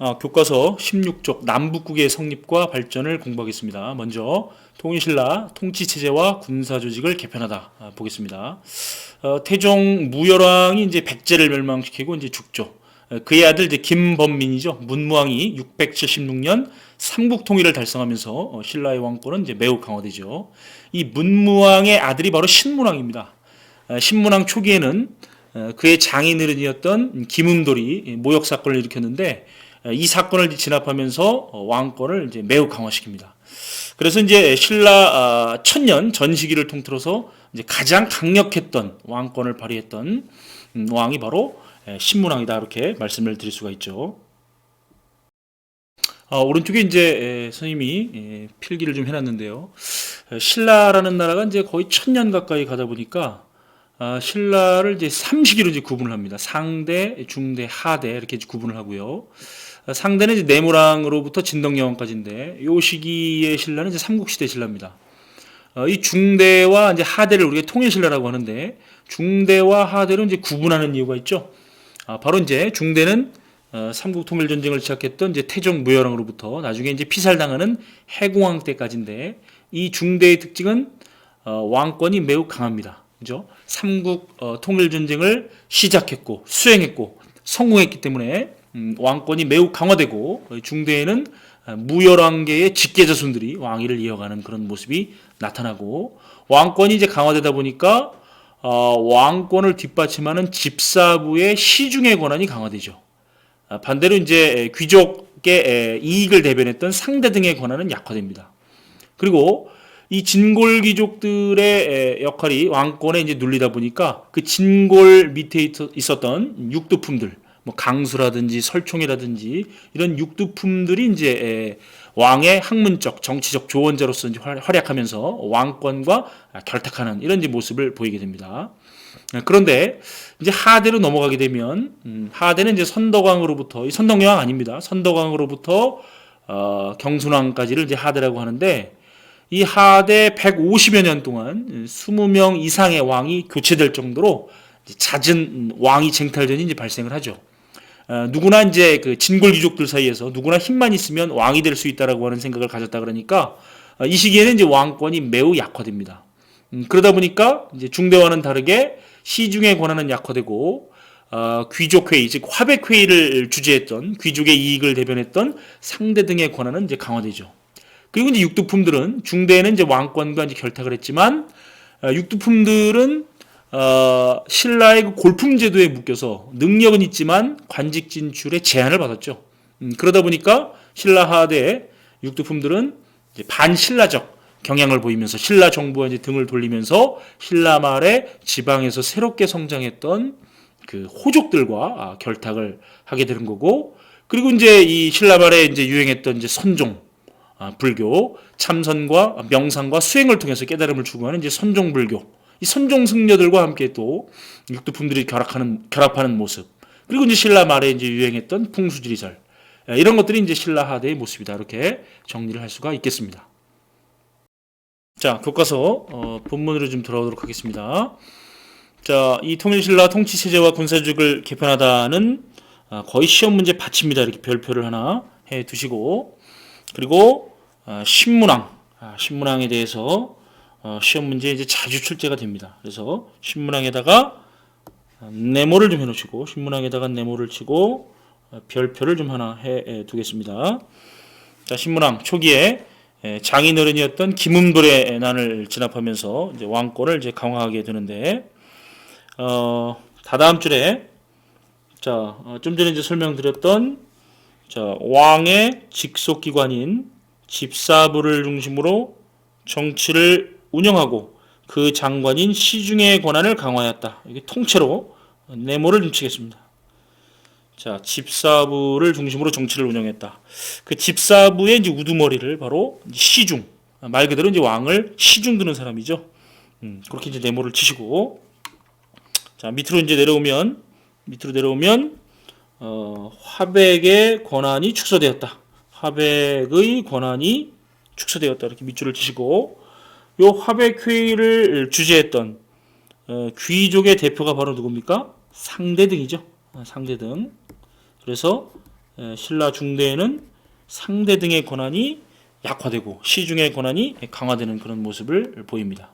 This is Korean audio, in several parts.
어, 교과서 16쪽 남북국의 성립과 발전을 공부하겠습니다. 먼저 통일신라 통치체제와 군사조직을 개편하다 아, 보겠습니다. 어, 태종 무열왕이 이제 백제를 멸망시키고 이제 죽죠. 어, 그의 아들 이제 김범민이죠. 문무왕이 676년 삼국 통일을 달성하면서 어, 신라의 왕권은 이제 매우 강화되죠. 이 문무왕의 아들이 바로 신문왕입니다. 어, 신문왕 초기에는 어, 그의 장인어른이었던 김음돌이 모욕 사건을 일으켰는데 어, 이 사건을 진압하면서 어, 왕권을 이제 매우 강화시킵니다. 그래서 이제 신라 아, 천년 전시기를 통틀어서 이제 가장 강력했던 왕권을 발휘했던 음, 왕이 바로 에, 신문왕이다 이렇게 말씀을 드릴 수가 있죠. 아, 오른쪽에 이제 에, 선생님이 에, 필기를 좀 해놨는데요. 에, 신라라는 나라가 이제 거의 천년 가까이 가다 보니까 아, 신라를 이제 삼시기로 이제 구분을 합니다. 상대, 중대, 하대 이렇게 구분을 하고요. 아, 상대는 이제 네모랑으로부터 진덕여왕까지인데 요 시기의 신라는 이제 삼국시대 신라입니다. 어, 이 중대와 이제 하대를 우리가 통일신라라고 하는데 중대와 하대를 이제 구분하는 이유가 있죠. 아, 바로 이제 중대는 어, 삼국 통일 전쟁을 시작했던 이제 태종 무열왕으로부터 나중에 이제 피살당하는 해공왕 때까지인데 이 중대의 특징은 어, 왕권이 매우 강합니다. 그죠? 삼국 어, 통일 전쟁을 시작했고 수행했고 성공했기 때문에 음, 왕권이 매우 강화되고 어, 중대에는 어, 무열왕계의 직계 자손들이 왕위를 이어가는 그런 모습이 나타나고 왕권이 이제 강화되다 보니까 어, 왕권을 뒷받침하는 집사부의 시중의 권한이 강화되죠. 아, 반대로 이제 귀족의 에, 이익을 대변했던 상대 등의 권한은 약화됩니다. 그리고 이 진골 귀족들의 에, 역할이 왕권에 이제 눌리다 보니까 그 진골 밑에 있- 있었던 육두품들, 뭐 강수라든지 설총이라든지 이런 육두품들이 이제 에, 왕의 학문적, 정치적 조언자로서 이제 활- 활약하면서 왕권과 결탁하는 이런 이제 모습을 보이게 됩니다. 아, 그런데 이제 하대로 넘어가게 되면 음, 하대는 이제 선덕왕으로부터 이 선덕여왕 아닙니다. 선덕왕으로부터 어, 경순왕까지를 이제 하대라고 하는데 이 하대 150여 년 동안 20명 이상의 왕이 교체될 정도로 잦은 왕이 쟁탈전이 이제 발생을 하죠. 어, 누구나 이제 그 진골 귀족들 사이에서 누구나 힘만 있으면 왕이 될 수 있다라고 하는 생각을 가졌다 그러니까 어, 이 시기에는 이제 왕권이 매우 약화됩니다. 음, 그러다 보니까 이제 중대와는 다르게 시중의 권한은 약화되고 어, 귀족 회의 즉 화백 회의를 주재했던 귀족의 이익을 대변했던 상대 등의 권한은 이제 강화되죠. 그리고 이제 육두품들은 중대에는 이제 왕권과 이제 결탁을 했지만 어, 육두품들은 어, 신라의 그 골품 제도에 묶여서 능력은 있지만 관직 진출에 제한을 받았죠. 음, 그러다 보니까 신라 하대의 육두품들은 이제 반신라적 경향을 보이면서 신라 정부와 이제 등을 돌리면서 신라 말의 지방에서 새롭게 성장했던 그 호족들과 아, 결탁을 하게 되는 거고 그리고 이제 이 신라 말에 이제 유행했던 이제 선종 아, 불교 참선과 명상과 수행을 통해서 깨달음을 추구하는 이제 선종 불교 이 선종 승려들과 함께 또 육두품들이 결합하는 결합하는 모습 그리고 이제 신라 말에 이제 유행했던 풍수지리설 예, 이런 것들이 이제 신라 하대의 모습이다 이렇게 정리를 할 수가 있겠습니다. 자 교과서 어, 본문으로 좀 돌아오도록 하겠습니다. 자, 이 통일신라 통치체제와 군사조직을 개편하다는 아, 거의 시험 문제 받칩니다. 이렇게 별표를 하나 해 두시고 그리고 아, 신문왕, 아, 신문왕에 대해서 어, 시험 문제 이제 자주 출제가 됩니다. 그래서 신문왕에다가 아, 네모를 좀 해놓으시고 신문왕에다가 네모를 치고 아, 별표를 좀 하나 해해 두겠습니다. 자, 신문왕 초기에 에, 장인어른이었던 김음돌의 난을 진압하면서 이제 왕권을 이제 강화하게 되는데 어, 다다음 줄에 자, 어, 좀 전에 이제 설명드렸던 자, 왕의 직속 기관인 집사부를 중심으로 정치를 운영하고 그 장관인 시중의 권한을 강화하였다. 이게 통째로 네모를 좀 치겠습니다. 자, 집사부를 중심으로 정치를 운영했다. 그 집사부의 이제 우두머리를 바로 시중 말 그대로 이제 왕을 시중 두는 사람이죠. 음, 그렇게 이제 네모를 치시고 자 밑으로 이제 내려오면 밑으로 내려오면 어, 화백의 권한이 축소되었다. 화백의 권한이 축소되었다. 이렇게 밑줄을 치시고 요 화백 회의를 주재했던 어, 귀족의 대표가 바로 누굽니까? 상대등이죠. 어, 상대등. 그래서 에, 신라 중대에는 상대 등의 권한이 약화되고 시중의 권한이 강화되는 그런 모습을 보입니다.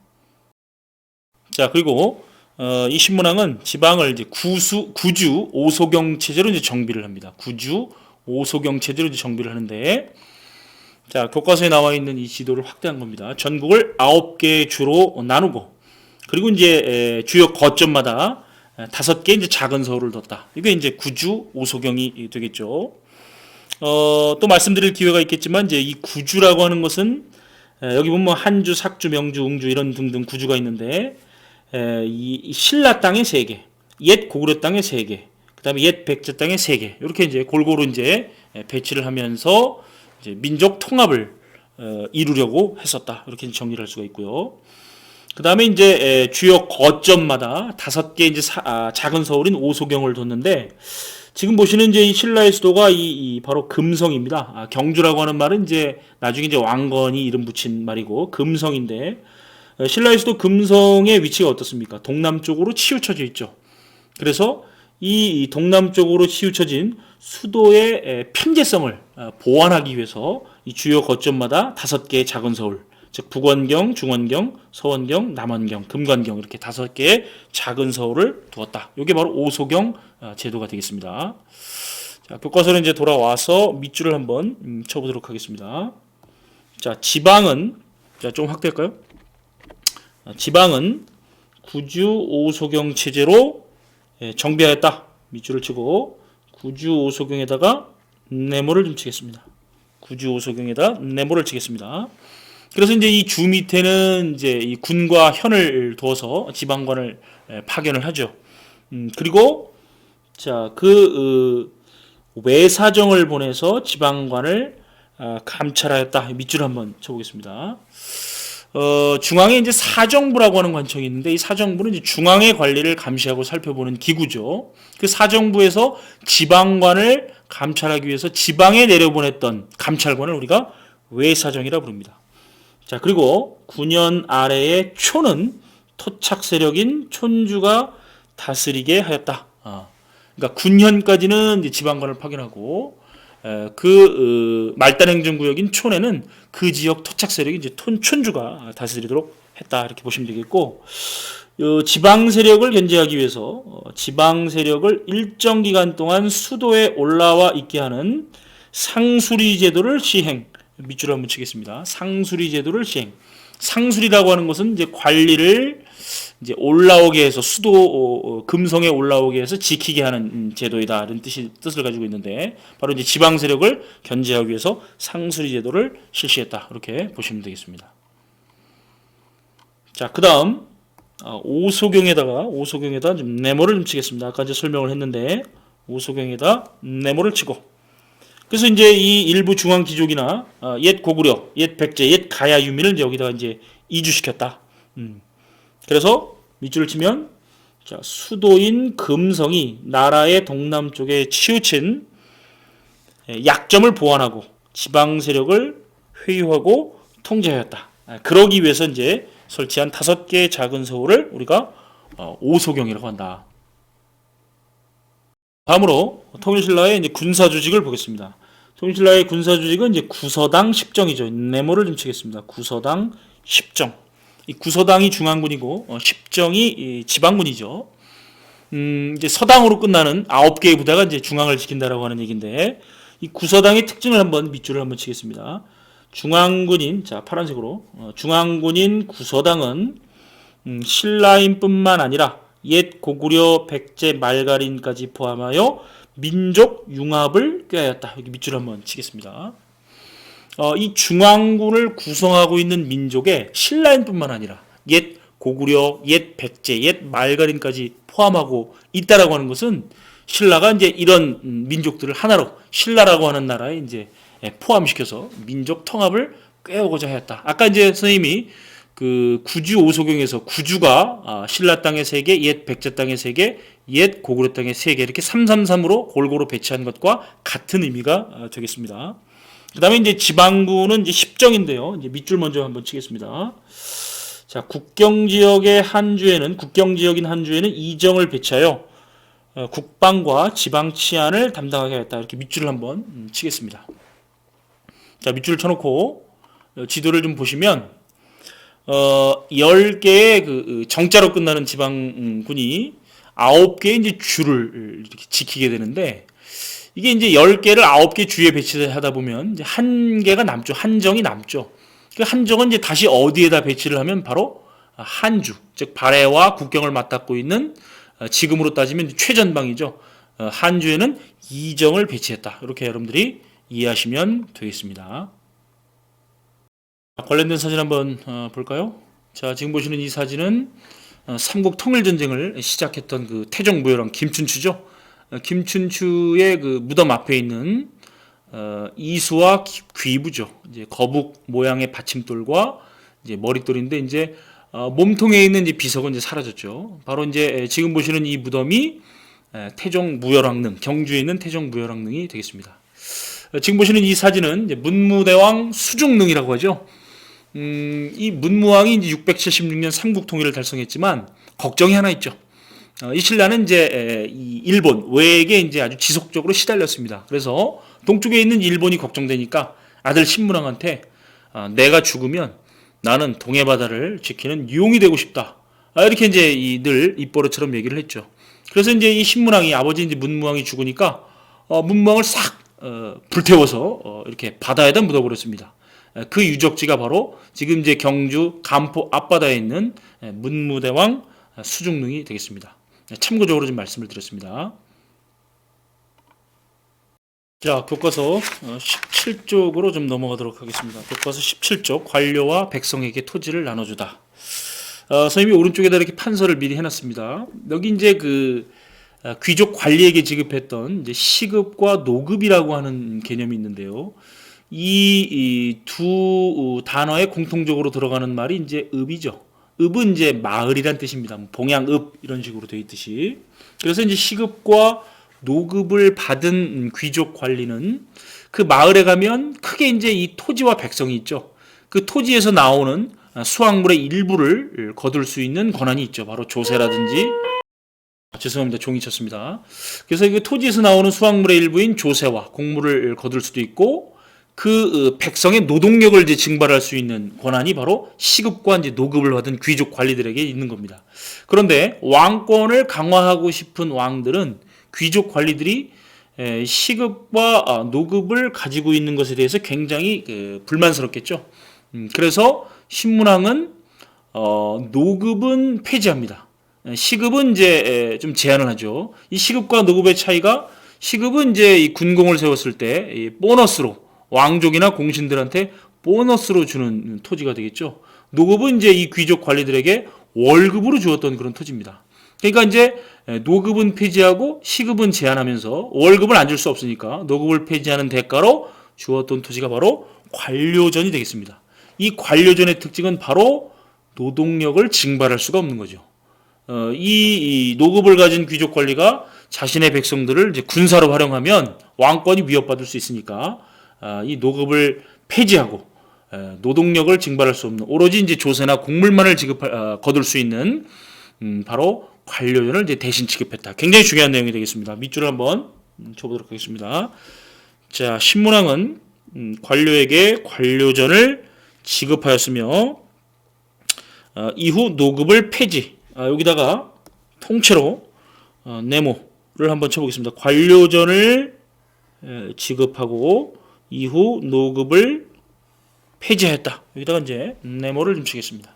자 그리고 어, 이 신문왕은 지방을 이제 구수 구주 오소경 체제로 이제 정비를 합니다. 구주 오소경 체제로 이제 정비를 하는데 자 교과서에 나와 있는 이 지도를 확대한 겁니다. 전국을 아홉 개 주로 나누고 그리고 이제 에, 주요 거점마다 에, 다섯 개 이제 작은 서울을 뒀다. 이게 이제 구주 오소경이 되겠죠. 어, 또 말씀드릴 기회가 있겠지만 이제 이 구주라고 하는 것은 에, 여기 보면 뭐 한주, 삭주, 명주, 웅주 이런 등등 구주가 있는데 에, 이, 이 신라 땅에 세 개, 옛 고구려 땅에 세 개, 그다음에 옛 백제 땅에 세 개. 이렇게 이제 골고루 이제 에, 배치를 하면서 이제 민족 통합을 어, 이루려고 했었다. 이렇게 정리를 할 수가 있고요. 그 다음에 이제 에, 주요 거점마다 다섯 개 이제 사- 아, 작은 서울인 오소경을 뒀는데 지금 보시는 이제 이 신라의 수도가 이, 이 바로 금성입니다. 아, 경주라고 하는 말은 이제 나중에 이제 왕건이 이름 붙인 말이고 금성인데 어, 신라의 수도 금성의 위치가 어떻습니까? 동남쪽으로 치우쳐져 있죠. 그래서 이, 이 동남쪽으로 치우쳐진 수도의 에, 편제성을 어, 보완하기 위해서 이 주요 거점마다 다섯 개의 작은 서울, 즉 북원경, 중원경, 서원경, 남원경, 금관경 이렇게 다섯 개의 작은 서울을 두었다. 이게 바로 오소경 어, 제도가 되겠습니다. 자, 교과서로 이제 돌아와서 밑줄을 한번 음, 쳐보도록 하겠습니다. 자, 지방은 자, 좀 확대할까요? 아, 지방은 구주 오소경 체제로 예, 정비하였다. 밑줄을 치고 구주 오소경에다가 네모를 좀 치겠습니다. 구주 오소경에다 네모를 치겠습니다. 그래서 이제 이 주 밑에는 이제 이 군과 현을 두어서 지방관을 예, 파견을 하죠. 음, 그리고 자그 어, 외사정을 보내서 지방관을 아, 감찰하였다. 밑줄 한번 쳐보겠습니다. 어, 중앙에 이제 사정부라고 하는 관청이 있는데 이 사정부는 이제 중앙의 관리를 감시하고 살펴보는 기구죠. 그 사정부에서 지방관을 감찰하기 위해서 지방에 내려보냈던 감찰관을 우리가 외사정이라 부릅니다. 자, 그리고 9년 아래의 초는 토착 세력인 촌주가 다스리게 하였다. 아, 그러니까 9년까지는 이제 지방관을 파견하고 에, 그 어, 말단 행정 구역인 촌에는 그 지역 토착 세력이 이제 톤 촌주가 다스리도록 했다 이렇게 보시면 되겠고 어, 지방 세력을 견제하기 위해서 어, 지방 세력을 일정 기간 동안 수도에 올라와 있게 하는 상수리 제도를 시행 밑줄 한번 치겠습니다. 상수리 제도를 시행. 상수리라고 하는 것은 이제 관리를 이제 올라오게 해서 수도 어, 어, 금성에 올라오게 해서 지키게 하는 음, 제도이다 이런 뜻이 뜻을 가지고 있는데 바로 이제 지방 세력을 견제하기 위해서 상수리 제도를 실시했다 이렇게 보시면 되겠습니다. 자 그다음 아, 오소경에다가 오소경에다 좀 네모를 좀 치겠습니다. 아까 이제 설명을 했는데 오소경에다 네모를 치고 그래서 이제 이 일부 중앙 귀족이나 어, 옛 고구려, 옛 백제, 옛 가야 유민을 여기다가 이제 이주시켰다. 음. 그래서 밑줄을 치면 자, 수도인 금성이 나라의 동남쪽에 치우친 예, 약점을 보완하고 지방 세력을 회유하고 통제하였다. 아, 그러기 위해서 이제 설치한 다섯 개의 작은 서울을 우리가 어, 오소경이라고 한다. 다음으로 통일신라의 이제 군사 조직을 보겠습니다. 통일신라의 군사 조직은 이제 구서당 10정이죠. 네모를 좀 치겠습니다. 구서당 10정. 이 구서당이 중앙군이고 어, 10정이 이 지방군이죠. 음, 이제 서당으로 끝나는 아홉 개의 부대가 이제 중앙을 지킨다라고 하는 얘기인데 이 구서당의 특징을 한번 밑줄을 한번 치겠습니다. 중앙군인 자 파란색으로 어, 중앙군인 구서당은 음, 신라인뿐만 아니라 옛 고구려 백제 말가린까지 포함하여 민족 융합을 꾀하였다. 여기 밑줄 한번 치겠습니다. 어, 이 중앙군을 구성하고 있는 민족에 신라인뿐만 아니라 옛 고구려, 옛 백제, 옛 말가린까지 포함하고 있다라고 하는 것은 신라가 이제 이런 음, 민족들을 하나로 신라라고 하는 나라에 이제 예, 포함시켜서 민족 통합을 꾀하고자 하였다. 아까 이제 선생님이 그 구주 오소경에서 구주가 아, 신라 땅의 세 개, 옛 백제 땅의 세 개, 옛 고구려 땅의 세개 이렇게 333으로 골고루 배치한 것과 같은 의미가 아, 되겠습니다. 그다음에 이제 지방구는 이제 10정인데요. 이제 밑줄 먼저 한번 치겠습니다. 자, 국경 지역의 한 주에는 국경 지역인 한 주에는 2정을 배치하여 어, 국방과 지방 치안을 담당하게 하겠다. 이렇게 밑줄을 한번 음, 치겠습니다. 자, 밑줄을 쳐놓고 어, 지도를 좀 보시면 어, 10개의 그 정자로 끝나는 지방군이 9개의 이제 주를 이렇게 지키게 되는데 이게 이제 10개를 9개 주에 배치하다 보면 이제 한 개가 남죠. 한정이 남죠. 그 한정은 이제 다시 어디에다 배치를 하면 바로 한주, 즉 발해와 국경을 맞닿고 있는 어, 지금으로 따지면 최전방이죠. 어, 한주에는 이정을 배치했다. 이렇게 여러분들이 이해하시면 되겠습니다. 관련된 사진 한번 어, 볼까요? 자, 지금 보시는 이 사진은 어, 삼국 통일 전쟁을 시작했던 그 태종무열왕 김춘추죠. 어, 김춘추의 그 무덤 앞에 있는 어, 이수와 귀- 귀부죠. 이제 거북 모양의 받침돌과 이제 머릿돌인데 이제 어, 몸통에 있는 이제 비석은 이제 사라졌죠. 바로 이제 에, 지금 보시는 이 무덤이 에, 태종 무열왕릉 경주에 있는 태종 무열왕릉이 되겠습니다. 어, 지금 보시는 이 사진은 문무대왕 수중릉이라고 하죠. 음, 이 문무왕이 이제 676년 삼국 통일을 달성했지만 걱정이 하나 있죠. 어, 이 신라는 이제 일본 외에게 이제 아주 지속적으로 시달렸습니다. 그래서 동쪽에 있는 일본이 걱정되니까 아들 신문왕한테 아, 내가 죽으면 나는 동해 바다를 지키는 유용이 되고 싶다. 아, 이렇게 이제 이늘 입버릇처럼 얘기를 했죠. 그래서 이제 이 신문왕이 아버지 이제 문무왕이 죽으니까 어, 문무왕을 싹 어, 불태워서 어, 이렇게 바다에다 묻어버렸습니다. 에, 그 유적지가 바로 지금 이제 경주 간포 앞바다에 있는 에, 문무대왕 수중릉이 되겠습니다. 네, 참고적으로 좀 말씀을 드렸습니다. 자, 교과서 17쪽으로 좀 넘어가도록 하겠습니다. 교과서 17쪽 관료와 백성에게 토지를 나눠주다. 어, 선생님이 오른쪽에다 이렇게 판서를 미리 해놨습니다. 여기 이제 그 아, 귀족 관리에게 지급했던 이제 시급과 노급이라고 하는 개념이 있는데요. 이 두 단어에 공통적으로 들어가는 말이 이제 읍이죠. 읍은 이제 마을이란 뜻입니다. 뭐 봉양읍 이런 식으로 되어 있듯이. 그래서 이제 시급과 노급을 받은 귀족 관리는 그 마을에 가면 크게 이제 이 토지와 백성이 있죠. 그 토지에서 나오는 수확물의 일부를 거둘 수 있는 권한이 있죠. 바로 조세라든지 아, 죄송합니다. 종이 쳤습니다. 그래서 그 토지에서 나오는 수확물의 일부인 조세와 곡물을 거둘 수도 있고 그 어, 백성의 노동력을 이제 증발할 수 있는 권한이 바로 시급과 이제 노급을 받은 귀족 관리들에게 있는 겁니다. 그런데 왕권을 강화하고 싶은 왕들은 귀족 관리들이 에, 시급과 아, 노급을 가지고 있는 것에 대해서 굉장히 그, 불만스럽겠죠. 음, 그래서 신문왕은 어, 노급은 폐지합니다. 에, 시급은 이제 에, 좀 제한을 하죠. 이 시급과 노급의 차이가 시급은 이제 이 군공을 세웠을 때이 보너스로 왕족이나 공신들한테 보너스로 주는 토지가 되겠죠. 노급은 이제 이 귀족 관리들에게 월급으로 주었던 그런 토지입니다. 그러니까 이제 노급은 폐지하고 시급은 제한하면서 월급을 안 줄 수 없으니까 노급을 폐지하는 대가로 주었던 토지가 바로 관료전이 되겠습니다. 이 관료전의 특징은 바로 노동력을 증발할 수가 없는 거죠. 어, 이, 이 노급을 가진 귀족 관리가 자신의 백성들을 군사로 활용하면 왕권이 위협받을 수 있으니까 아, 이 노급을 폐지하고 에, 노동력을 증발할 수 없는 오로지 이제 조세나 곡물만을 지급할 아, 거둘 수 있는 음, 바로 관료전을 이제 대신 지급했다. 굉장히 중요한 내용이 되겠습니다. 밑줄을 한번 음, 쳐보도록 하겠습니다. 자, 신문왕은 음, 관료에게 관료전을 지급하였으며 어, 이후 노급을 폐지. 아, 여기다가 통째로 어, 네모를 한번 쳐보겠습니다. 관료전을 에, 지급하고 이후 노급을 폐지했다. 여기다가 이제 네모를 좀 치겠습니다.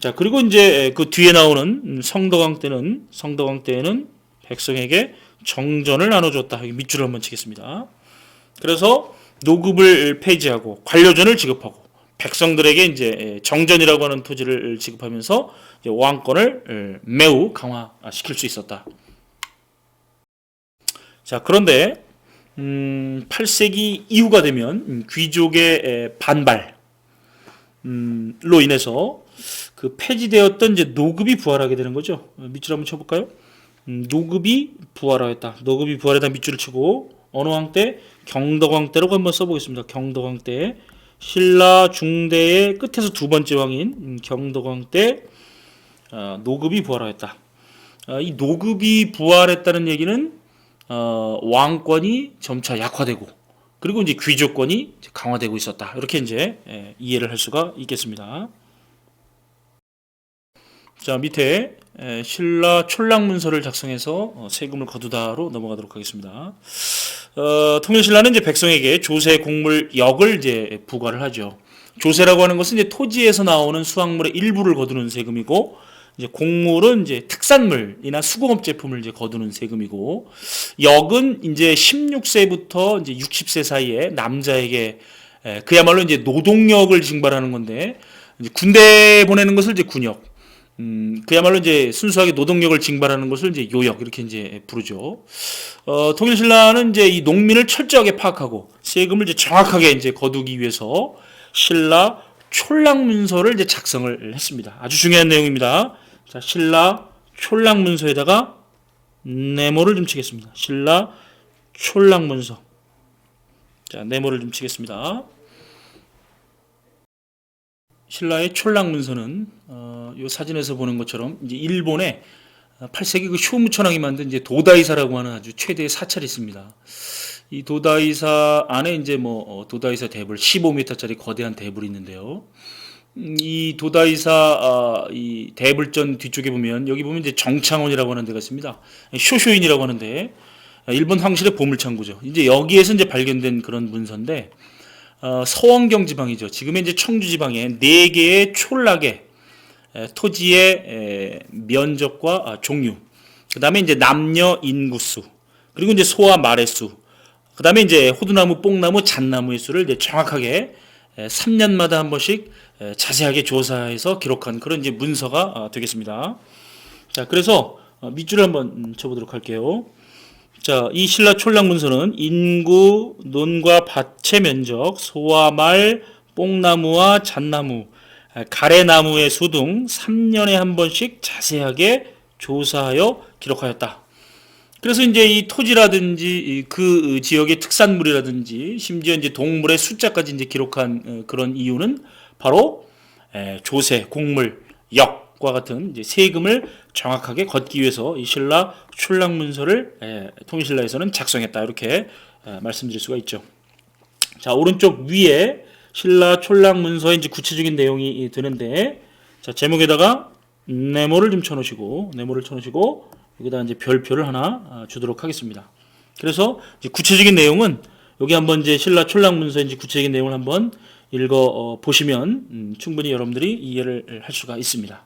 자 그리고 이제 그 뒤에 나오는 음, 성덕왕 때는 성덕왕 때에는 백성에게 정전을 나눠줬다. 여기 밑줄을 한번 치겠습니다. 그래서 노급을 폐지하고 관료전을 지급하고 백성들에게 이제 정전이라고 하는 토지를 지급하면서 왕권을 매우 강화시킬 수 있었다. 자 그런데 음, 8세기 이후가 되면 음, 귀족의 에, 반발 음, 로 인해서 그 폐지되었던 이제 노급이 부활하게 되는 거죠. 어, 밑줄 한번 쳐볼까요? 음, 노급이 부활하였다. 노급이 부활하다 밑줄을 치고 어느 왕 때 경덕왕 때라고 한번 써보겠습니다. 경덕왕 때 신라 중대의 끝에서 두 번째 왕인 음, 경덕왕 때 어, 노급이 부활하였다. 어, 이 노급이 부활했다는 얘기는 어, 왕권이 점차 약화되고 그리고 이제 귀족권이 강화되고 있었다. 이렇게 이제 예, 이해를 할 수가 있겠습니다. 자 밑에 에, 신라 촌락문서를 작성해서 어, 세금을 거두다로 넘어가도록 하겠습니다. 어, 통일신라는 이제 백성에게 조세 공물 역을 이제 부과를 하죠. 조세라고 하는 것은 이제 토지에서 나오는 수확물의 일부를 거두는 세금이고 이제 공물은 이제 특산물이나 수공업 제품을 이제 거두는 세금이고 역은 이제 16세부터 이제 60세 사이에 남자에게 에, 그야말로 이제 노동력을 징발하는 건데 이제 군대 보내는 것을 이제 군역 음, 그야말로 이제 순수하게 노동력을 징발하는 것을 이제 요역 이렇게 이제 부르죠. 어, 통일신라는 이제 이 농민을 철저하게 파악하고 세금을 이제 정확하게 이제 거두기 위해서 신라 촌락문서를 이제 작성을 했습니다. 아주 중요한 내용입니다. 자, 신라 촌락문서에다가 네모를 좀 치겠습니다. 신라 촌락문서. 자, 네모를 좀 치겠습니다. 신라의 촌락문서는 어, 이 사진에서 보는 것처럼 이제 일본의 8세기 그 쇼무천왕이 만든 이제 도다이사라고 하는 아주 최대의 사찰이 있습니다. 이 도다이사 안에 이제 뭐 어, 도다이사 대불 15m짜리 거대한 대불이 있는데요. 음, 이 도다이사 아, 이 대불전 뒤쪽에 보면 여기 보면 이제 정창원이라고 하는 데가 있습니다. 쇼쇼인이라고 하는데 아, 일본 황실의 보물창고죠. 이제 여기에서 이제 발견된 그런 문서인데 어, 서원경 지방이죠. 지금의 이제 청주 지방에 네 개의 촌락의 에, 토지의 에, 면적과 아, 종류, 그 다음에 이제 남녀 인구수, 그리고 이제 소와 말의 수, 그 다음에 이제 호두나무, 뽕나무, 잣나무의 수를 이제 정확하게 에, 3년마다 한 번씩 에, 자세하게 조사해서 기록한 그런 이제 문서가 아, 되겠습니다. 자, 그래서 어, 밑줄을 한번 음, 쳐보도록 할게요. 자, 이 신라 촌락 문서는 인구, 논과 밭의 면적, 소와 말, 뽕나무와 잣나무, 아, 가래나무의 수 등 3년에 한 번씩 자세하게 조사하여 기록하였다. 그래서 이제 이 토지라든지 이그 지역의 특산물이라든지 심지어 이제 동물의 숫자까지 이제 기록한 어, 그런 이유는 바로 에, 조세, 공물, 역과 같은 이제 세금을 정확하게 걷기 위해서 이 신라 촌락문서를 에, 통일신라에서는 작성했다 이렇게 에, 말씀드릴 수가 있죠. 자 오른쪽 위에 신라 촌락 문서의 이제 구체적인 내용이 드는데 자 제목에다가 네모를 좀 쳐놓으시고 네모를 쳐놓으시고 여기다 이제 별표를 하나 아, 주도록 하겠습니다. 그래서 구체적인 내용은 여기 한번 이제 신라 촌락문서의 이제 구체적인 내용을 한번 읽어 어, 보시면 음, 충분히 여러분들이 이해를 할 수가 있습니다.